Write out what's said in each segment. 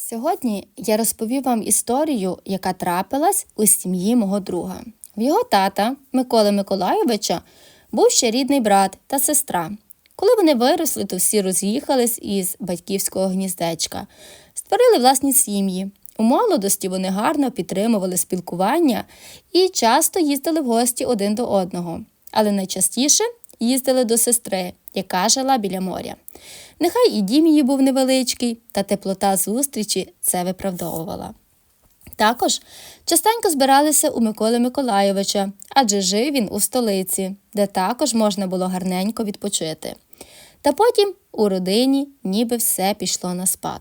Сьогодні я розповім вам історію, яка трапилась у сім'ї мого друга. В його тата Миколи Миколайовича був ще рідний брат та сестра. Коли вони виросли, то всі роз'їхались із батьківського гніздечка, створили власні сім'ї. У молодості вони гарно підтримували спілкування і часто їздили в гості один до одного, але найчастіше їздили до сестри, яка жила біля моря. Нехай і дім її був невеличкий, та теплота зустрічі це виправдовувала. Також частенько збиралися у Миколи Миколайовича, адже жив він у столиці, де також можна було гарненько відпочити. Та потім у родині ніби все пішло на спад.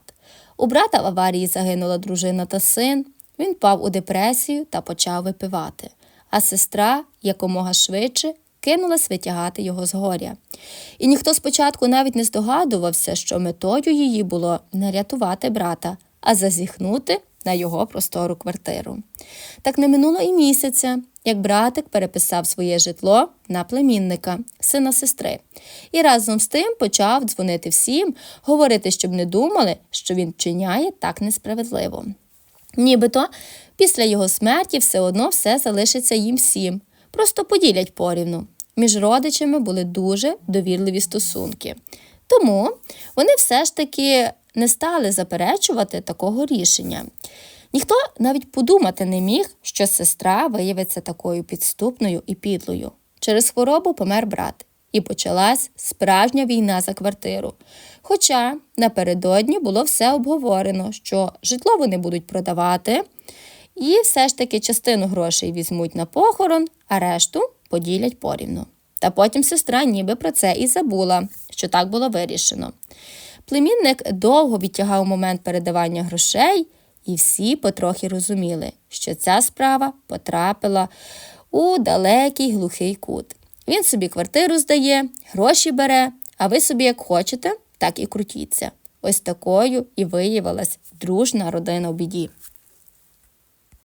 У брата в аварії загинула дружина та син, він впав у депресію та почав випивати, а сестра якомога швидше кинулась витягати його з горя. І ніхто спочатку навіть не здогадувався, що метою її було не рятувати брата, а зазіхнути на його простору квартиру. Так не минуло і місяця, як братик переписав своє житло на племінника, сина сестри, і разом з тим почав дзвонити всім, говорити, щоб не думали, що він вчиняє так несправедливо. Нібито після його смерті все одно все залишиться їм всім, просто поділять порівну. Між родичами були дуже довірливі стосунки. Тому вони все ж таки не стали заперечувати такого рішення. Ніхто навіть подумати не міг, що сестра виявиться такою підступною і підлою. Через хворобу помер брат, і почалась справжня війна за квартиру. Хоча напередодні було все обговорено, що житло вони будуть продавати, і все ж таки частину грошей візьмуть на похорон, а решту поділять порівну. Та потім сестра ніби про це і забула, що так було вирішено. Племінник довго відтягав момент передавання грошей, і всі потрохи розуміли, що ця справа потрапила у далекий глухий кут. Він собі квартиру здає, гроші бере, а ви собі як хочете, так і крутіться. Ось такою і виявилась дружна родина в біді.